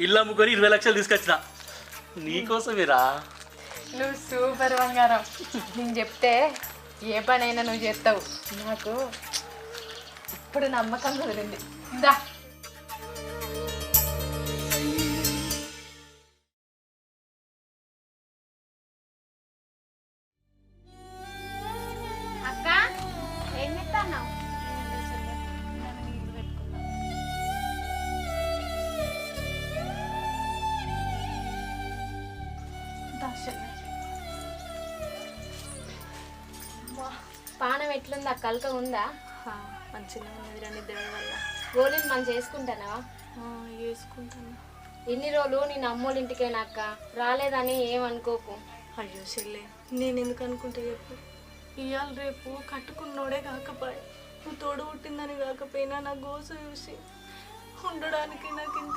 ఇల్లు అమ్ముకొని ఇరవై లక్షలు తీసుకొచ్చిన. నీకోసమేరా? నువ్వు సూపర్ బంగారం. నేను చెప్తే ఏ పనైనా నువ్వు చేస్తావు. నాకు ఇప్పుడు నమ్మకం కుదిరింది దా. అక్క ఏం చెప్తాన్నావు పానం ఎట్లుంది? కలక ఉందా? మంచిగా ఉన్నది రండి దేవుడి వల్ల. గోళీలు మనం చేసుకుంటానా. వేసుకుంటాను ఎన్ని రోజులు నేను అమ్మోళ్ళ ఇంటికైనా అక్క? రాలేదని ఏమనుకోకు? అయ్యో చెల్లె నేను ఎందుకు అనుకుంటా చెప్పు? ఇవాళ రేపు కట్టుకున్నోడే కాకపోయా నువ్వు తోడు పుట్టిందని కాకపోయినా నా గోస చూసి ఉండడానికి నాకు ఇంత